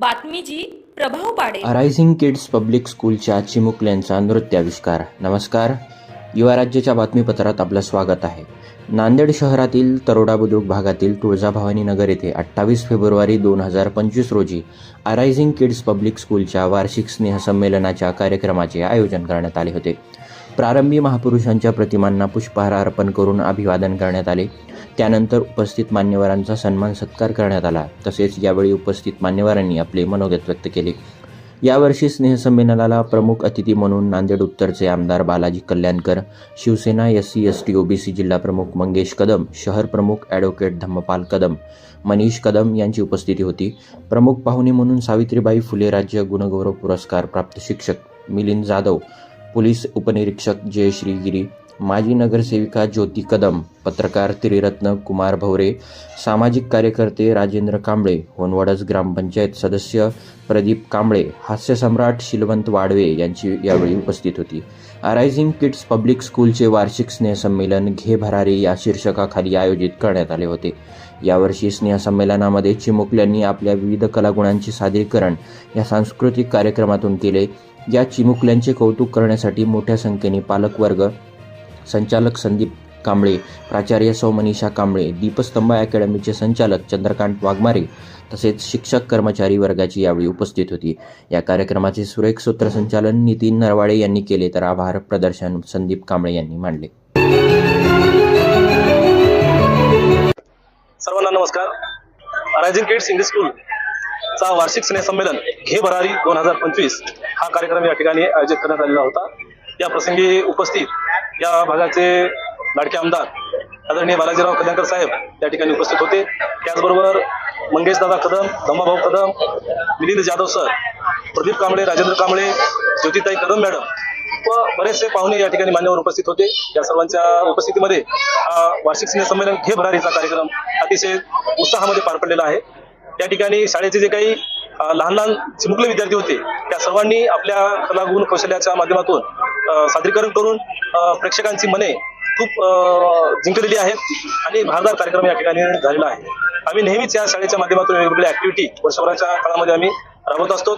बातमीची प्रभाव पाडेल. अरायझिंग किड्स पब्लिक स्कूलच्या चिमुकल्यांचा नृत्याविष्कार. नमस्कार. युवा राज्याच्या बातमीपत्रात आपलं स्वागत आहे. नांदेड शहरातील तरोडा बुद्रुक भागातील तुळजाभवानी नगर येथे अठ्ठावीस फेब्रुवारी दोन हजार पंचवीस रोजी अरायझिंग किड्स पब्लिक स्कूलच्या वार्षिक स्नेहसंमेलनाच्या कार्यक्रमाचे आयोजन करण्यात आले होते. प्रारंभी महापुरुषांच्या प्रतिमांना पुष्पहार अर्पण करून अभिवादन करण्यात आले. त्यानंतर उपस्थित मान्यवरांचा सन्मान सत्कार करण्यात आला. तसेच यावेळी उपस्थित मान्यवरांनी आपले मनोगत व्यक्त केले. यावर्षी स्नेहसंमेलनाला प्रमुख अतिथी म्हणून नांदेड उत्तरचे आमदार Balaji Kalyankar Shivsena S C S T OBC जिल्हा प्रमुख मंगेश कदम शहर प्रमुख ॲडव्होकेट धम्मपाल कदम मनीष कदम यांची उपस्थिती होती. प्रमुख पाहुणे म्हणून सावित्रीबाई फुले राज्य गुणगौरव पुरस्कार प्राप्त शिक्षक मिलिंद जाधव पोलीस उपनिरीक्षक जयश्री गिरी माजी नगरसेविका ज्योती कदम पत्रकार त्रिरत्न कुमार भवरे सामाजिक कार्यकर्ते राजेंद्र कांबळे होनवडस ग्रामपंचायत सदस्य प्रदीप कांबळे हास्यसम्राट शिलवंत वाडवे यांची यावेळी उपस्थित होती. अरायझिंग किड्स पब्लिक स्कूलचे वार्षिक स्नेहसंमेलन घे भरारी या शीर्षकाखाली आयोजित करण्यात आले होते. यावर्षी स्नेहसंमेलनामध्ये चिमुकल्यांनी आपल्या विविध कलागुणांचे सादरीकरण या सांस्कृतिक कार्यक्रमातून केले. या चिमुकल्यांचे कौतुक करण्यासाठी मोठ्या संख्येने पालकवर्ग संचालक संदीप कांबळे प्राचार्य सौ मनीषा कांबळे दीपस्तंभ अकॅडमीचे संचालक चंद्रकांत वाघमारे तसेच शिक्षक कर्मचारी वर्गाची यावेळी उपस्थित होती. या कार्यक्रमाचे सुरेख सूत्रसंचालन नितीन नरवाडे यांनी केले तर आभार प्रदर्शन संदीप कांबळे यांनी मांडले. सर्वांना नमस्कार. रायझिंग किड्स इंग्लिश स्कूल चा वार्षिक स्नेह संमेलन घे भरारी दोन हजार पंचवीस हा कार्यक्रम या ठिकाणी आयोजित करण्यात आलेला होता. या प्रसंगी उपस्थित या भागाचे लाडके आमदार आदरणीय बालाजीराव कल्याणकर साहेब या ठिकाणी उपस्थित होते. त्याचबरोबर मंगेश दादा कदम दम्माभाऊ कदम मिलिंद जाधव सर प्रदीप कांबळे राजेंद्र कांबळे ज्योतिताई कदम मॅडम व बरेचसे पाहुणे या ठिकाणी मान्यवर उपस्थित होते. या सर्वांच्या उपस्थितीमध्ये हा वार्षिक स्नेहसंमेलन घे भरारीचा कार्यक्रम अतिशय उत्साहामध्ये पार पडलेला आहे. त्या ठिकाणी शाळेचे जे काही लहान लहान चिमुकले विद्यार्थी होते. त्या सर्वांनी आपल्या कलागुण कौशल्याच्या माध्यमातून सादरीकरण करून प्रेक्षकांची मने खूप जिंकलेली आहेत आणि भारदार कार्यक्रम या ठिकाणी झालेला आहे. आम्ही नेहमीच या शाळेच्या माध्यमातून वेगवेगळ्या ऍक्टिव्हिटी वर्षभराच्या काळामध्ये आम्ही राबवत असतो.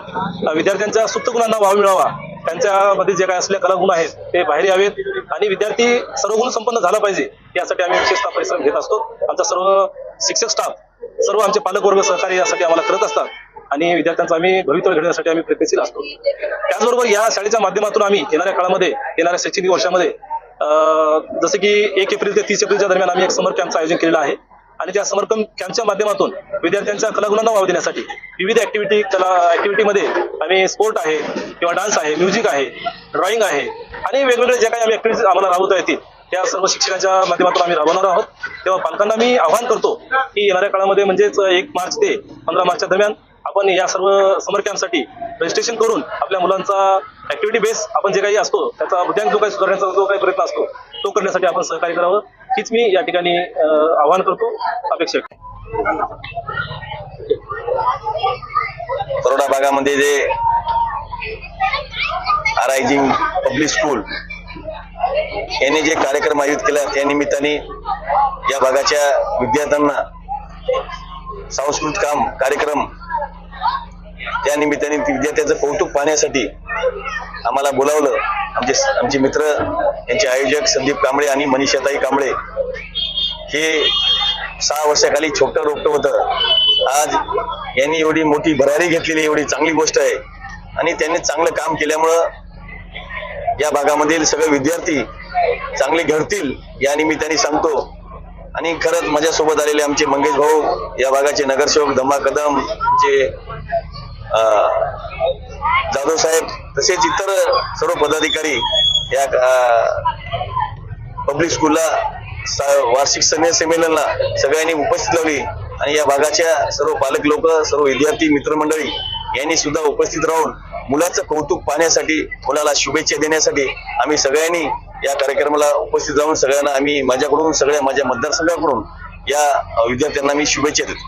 विद्यार्थ्यांच्या सुप्त गुणांना वाव मिळावा. त्यांच्यामध्ये जे काय असले कलागुण आहेत ते बाहेर यावेत आणि विद्यार्थी सर्व गुण संपन्न झाला पाहिजे यासाठी आम्ही विशेषतः परिश्रम घेत असतो. आमचा सर्व शिक्षक स्टाफ सर्व आमचे पालकवर्ग सहकार्य यासाठी आम्हाला करत असतात. आणि विद्यार्थ्यांचं आम्ही भवितव्य घडण्यासाठी आम्ही प्रयत्नशील असतो. त्याचबरोबर या शाळेच्या माध्यमातून आम्ही येणाऱ्या काळामध्ये येणाऱ्या शैक्षणिक वर्षामध्ये जसं की एक एप्रिल ते तीस एप्रिलच्या दरम्यान आम्ही एक समर कॅम्पचं आयोजन केलेलं आहे. आणि त्या समर कॅम्पच्या माध्यमातून विद्यार्थ्यांच्या कलागुणांना वाव देण्यासाठी विविध ऍक्टिव्हिटी कला ऍक्टिव्हिटीमध्ये आम्ही स्पोर्ट आहे किंवा डान्स आहे म्युझिक आहे ड्रॉइंग आहे आणि वेगवेगळे जे काही आम्ही ऍक्टिव्हिटीज आम्हाला राबवता येतील त्या सर्व शिक्षकांच्या माध्यमातून आम्ही राबवणार आहोत. तेव्हा पालकांना मी आवाहन करतो की येणाऱ्या काळामध्ये म्हणजेच एक मार्च ते पंधरा मार्चच्या दरम्यान आपण या सर्व समर कॅम्पसाठी रजिस्ट्रेशन करून आपल्या मुलांचा ऍक्टिव्हिटी बेस आपण जे काही असतो त्याचा बुद्ध्यांक जो काही सुधारण्याचा जो काही प्रयत्न असतो तो करण्यासाठी आपण सहकार्य करावं. हीच मी या ठिकाणी आवाहन करतो अपेक्षा तरोडा भागामध्ये जे अरायझिंग पब्लिक स्कूल यांनी जे कार्यक्रम आयोजित केला त्या निमित्ताने या भागाच्या विद्यार्थ्यांना सांस्कृतिक काम कार्यक्रम त्या निमित्ताने विद्यार्थ्यांचं कौतुक पाहण्यासाठी आम्हाला बोलावलं. आमचे आमचे मित्र यांचे आयोजक संदीप कांबळे आणि मनीषाताई कांबळे. हे सहा वर्षाखाली छोटं रोपटं होतं. आज यांनी एवढी मोठी भरारी घेतलेली एवढी चांगली गोष्ट आहे. आणि त्यांनी चांगलं काम केल्यामुळं या भागामधील सगळे विद्यार्थी चांगले घडतील या निमित्ताने सांगतो. आणि खरंच माझ्यासोबत आलेले आमचे मंगेश भाऊ या भागाचे नगरसेवक धम्मा कदम जे जाधव साहेब तसेच इतर सर्व पदाधिकारी या पब्लिक स्कूलला वार्षिक स्नेह संमेलनला सगळ्यांनी उपस्थित लावली. आणि या भागाच्या सर्व पालक लोक सर्व विद्यार्थी मित्रमंडळी यांनी सुद्धा उपस्थित राहून मुलाचं कौतुक पाहण्यासाठी मुलाला शुभेच्छा देण्यासाठी आम्ही सगळ्यांनी या कार्यक्रमाला उपस्थित राहून सगळ्यांना आम्ही माझ्याकडून सगळ्या माझ्या मतदारसंघाकडून या विद्यार्थ्यांना मी शुभेच्छा देतो.